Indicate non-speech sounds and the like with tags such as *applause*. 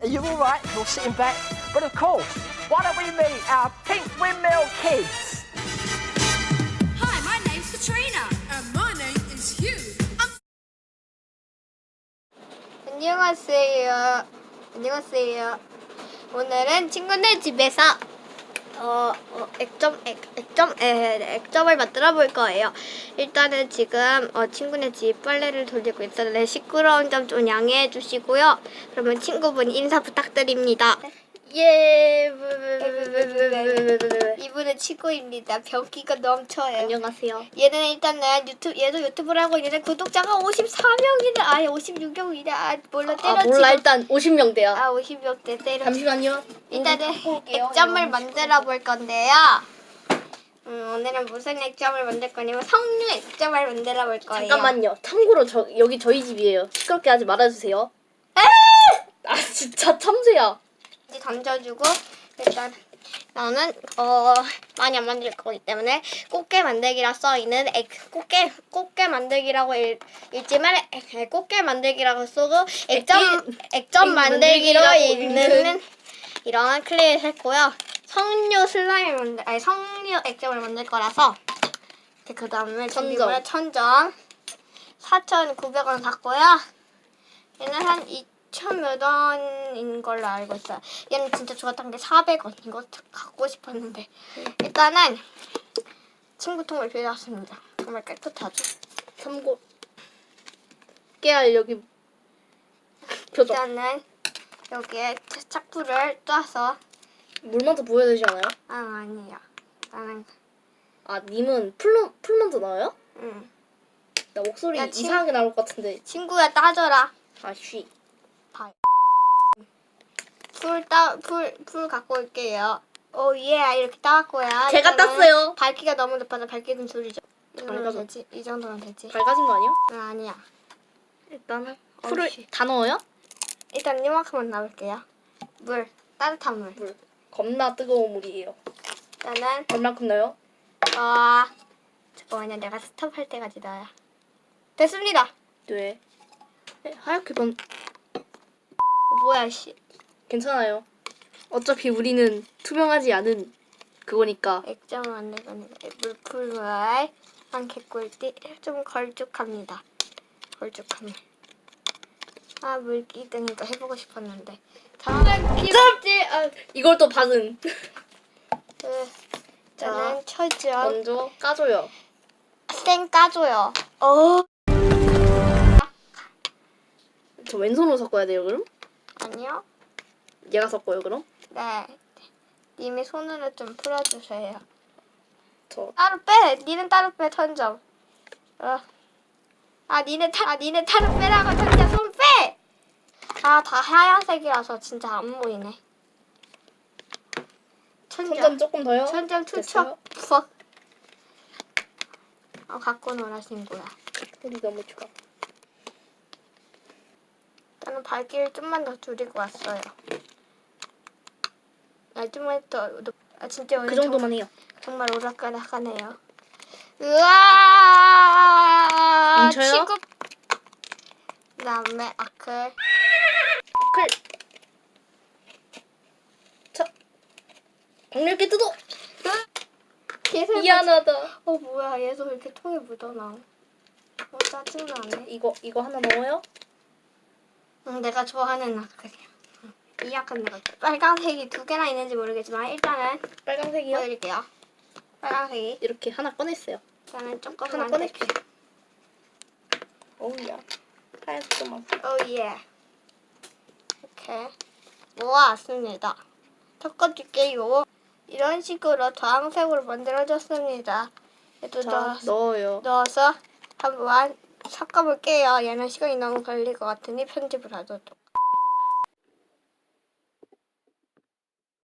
Are you alright? You're sitting back? But of course, why don't we meet our pink windmill kids? Hi, my name's Katrina. And my name is Hugh. I'm 안녕하세요. 안녕하세요. 오늘은 친구네 집에서 어, 어 액점 액, 액점 에, 액점을 만들어 볼 거예요. 일단은 지금 어, 친구네 집 빨래를 돌리고 있었는데 시끄러운 점 좀 양해해 주시고요. 그러면 친구분 인사 부탁드립니다. 예. 이분은 친구입니다. 병기가 넘쳐요. 안녕하세요. 얘는 일단은 유튜브 얘도 유튜브를 하고 있는데 구독자가 54명이다. 아니 56명이다. 아 몰라 때려 아 몰라 일단 50명대야. 아 50명 대 때려. 잠시만요. 일단은. 액점을 만들어 볼 건데요. 음, 오늘은 무슨 액점을 만들 거냐면 석류 액점을 만들어 볼 거예요. 잠깐만요. 참고로 저 여기 저희 집이에요. 시끄럽게 하지 말아주세요. 아 진짜 참새야. 이제 던져주고 일단 나는 어 많이 안 만들 거기 때문에 꽃게 만들기라 써 있는 액 꽃게 꽃게 만들기라고 읽, 읽지만 액- 꽃게 만들기라고 쓰고 액점 액점 액 만들기로 읽는 이런 클릭을 했고요. 석류 슬라임 만들 아니 석류 액점을 만들 거라서 그 다음에 준비물 천점 4,900원 샀고요. 얘는 한 2,000몇 원인 걸로 알고 있어요. 얘는 진짜 좋았던 게 400원. 이거 갖고 싶었는데. 일단은 친구 통을 빌렸습니다. 정말 깨끗하죠. 참고 깨알 여기 표정. 일단은 여기에 착불을 떠서 물 먼저 부어야 되지 않아요? 아 아니에요. 나는 아 님은 풀, 풀 먼저 나와요? 음. 나 목소리 야, 친- 이상하게 나올 것 같은데. 친구야 따져라. 아 쉬. 풀 따 풀 풀 갖고 올게요. 오 예 이렇게 따왔고요. 제가 땄어요. 밝기가 너무 높아서 밝기는 줄이죠. 이 정도면 밝아서. 되지? 이 정도면 되지? 밝아진 거 아니야? 아, 아니야. 일단은 풀을 어이씨. 다 넣어요? 일단 이만큼만 넣을게요. 물 따뜻한 물. 물. 겁나 뜨거운 물이에요. 일단은 얼만큼 넣어요? 어 잠깐만요. 내가 스톱할 때까지 넣어요. 됐습니다. 네. 네, 하얗게 번 어, 뭐야 씨. 괜찮아요. 어차피 우리는 투명하지 않은 그거니까. 만들 거니까 물풀물 한 개꿀띠 좀 걸쭉합니다. 물. 아 물기둥이도 해보고 싶었는데. 다음 귀엽지. 아, 이걸 또 박은. *laughs* 그 저는 철저 먼저 까줘요. 쌩 까줘요. 어 저 왼손으로 섞어야 돼요, 그럼? 아니요. 얘가 섞어요, 그럼? 네. 님이 손으로 좀 풀어주세요. 저 따로 빼. 니는 따로 빼 천점. 어. 아 니네 타, 아 니네 따로 빼라고 천점 손 빼. 아 다 하얀색이라서 진짜 안 보이네. 천점. 손점 조금 더요. 천점 됐어요? 투척. 퍽. 어 갖고 놀아 친구야. 우리 너무 좋아. 나는 밝기를 좀만 더 줄이고 왔어요. 높- 아 진짜 그 정도만 해요. 정말 오락가락하네요. 으아! 뭉쳐요? 친구. 그다음에 아클. 클. 자. 박렬게 뜯어. 계속 미안하다. 어 뭐야 얘도 이렇게 통에 묻어나. 어 짜증나네. 이거 이거 하나 넣어요? 응, 내가 좋아하는 아클이야. 응, 이 아클 내가 빨간색이 두 개나 있는지 모르겠지만 일단은 빨간색이요? 보여드릴게요. 빨간색이 이렇게 하나 꺼냈어요. 저는 조금 하나 꺼낼게요. 어우야. 하얀색 좀만. 오예. 이렇게 모아왔습니다. 섞어줄게요. 이런 식으로 주황색으로 만들어졌습니다. 얘도 자, 넣어, 넣어요. 넣어서 한번 섞어볼게요. 얘는 시간이 너무 걸릴 것 같으니 편집을. 또.